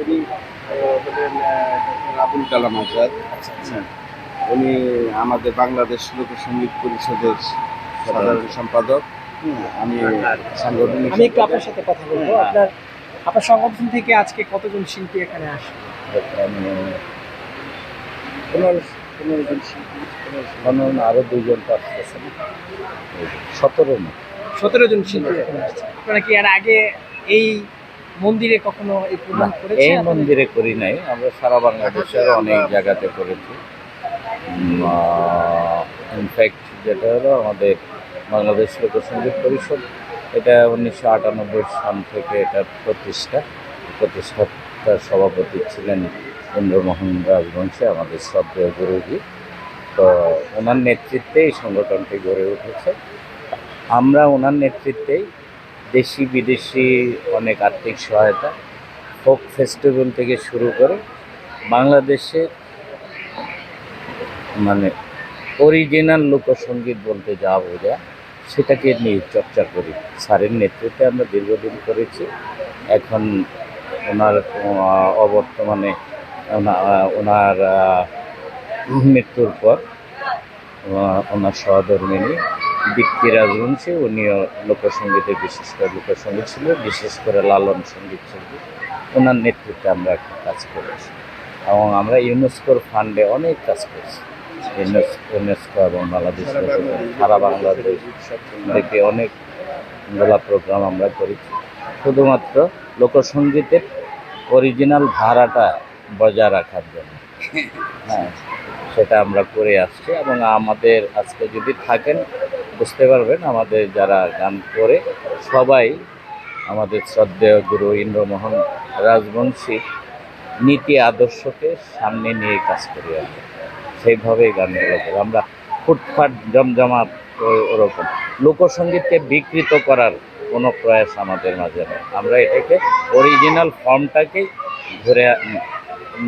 উনি হলেন আবুল কালাম আজাদ। আচ্ছা হ্যাঁ। উনি আমাদের বাংলাদেশ লোকসঙ্গীত পরিষদের সাধারণ সম্পাদক। আমি সাংগঠনিক আমি একটু আপনার সাথে কথা বলব। হ্যাঁ। আপনার আপনার সংগঠন থেকে আজকে কতজন শিল্পী এখানে আসে? পনেরো পনেরো জন শিল্পী, পনেরো জন। কারণ আরও দুইজন আসতেছে সতেরো সতেরো জন শিল্পী এখানে আসছে। আপনারা কি আর আগে এই মন্দিরে কখনো এই প্রোগ্রাম এই মন্দিরে করি নাই। আমরা সারা বাংলাদেশের অনেক জায়গাতে করেছি। ইনফ্যাক্ট যেটা হলো আমাদের বাংলাদেশ লোকসঙ্গীত পরিষদ এটা উনিশশো আটানব্বই সাল থেকে এটা প্রতিষ্ঠা। প্রতিষ্ঠাতার সভাপতি ছিলেন ইন্দ্রমোহন রাজবংশী আমাদের শ্রদ্ধেয় গুরুজি। তো ওনার নেতৃত্বে এই সংগঠনটি গড়ে উঠেছে। আমরা ওনার নেতৃত্বেই দেশি বিদেশি অনেক আর্থিক সহায়তা ফোক ফেস্টিভ্যাল থেকে শুরু করে বাংলাদেশের মানে অরিজিনাল লোকসঙ্গীত বলতে যা বোঝা, সেটাকে নিয়ে চর্চা করি। স্যারের নেতৃত্বে আমরা দীর্ঘদিন করেছি। এখন ওনার অবর্তমানে ওনা- ওনার মৃত্যুর পর ওনার সহধর্মিনী দীপ্তি রাজবংশী উনিও লোকসঙ্গীতের বিশেষ করে লোকসঙ্গীত ছিল, বিশেষ করে লালন সংগীত শিল্পী ওনার নেতৃত্বে আমরা একটা কাজ করেছি এবং আমরা ইউনেস্কোর ফান্ডে অনেক কাজ করেছি। ইউনেস্কো এবং বাংলাদেশ সারা বাংলাদেশ থেকে অনেক মেলা প্রোগ্রাম আমরা করেছি। শুধুমাত্র লোকসঙ্গীতের অরিজিনাল ধারাটা বজায় রাখার জন্য। হ্যাঁ সেটা আমরা করে আসছি এবং আমাদের আজকে যদি থাকেন বুঝতে পারবেন, আমাদের যারা গান করে, সবাই আমাদের শ্রদ্ধেয় গুরু ইন্দ্রমোহন রাজবংশী নীতি আদর্শকে সামনে নিয়ে কাজ করি আমরা সেইভাবেই গানগুলো করি। আমরা ফুটফাট, জমজমাট ওরকম। লোকসঙ্গীতকে বিকৃত করার কোনো প্রয়াস আমাদের মাঝে নেই। আমরা এটাকে অরিজিনাল ফর্মটাকেই ধরে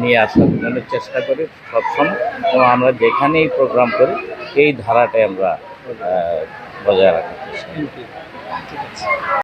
নিয়ে আসার জন্য চেষ্টা করি সবসময়। এবং আমরা যেখানেই প্রোগ্রাম করি এই ধারাটাই আমরা বজায় রাখার চেষ্টা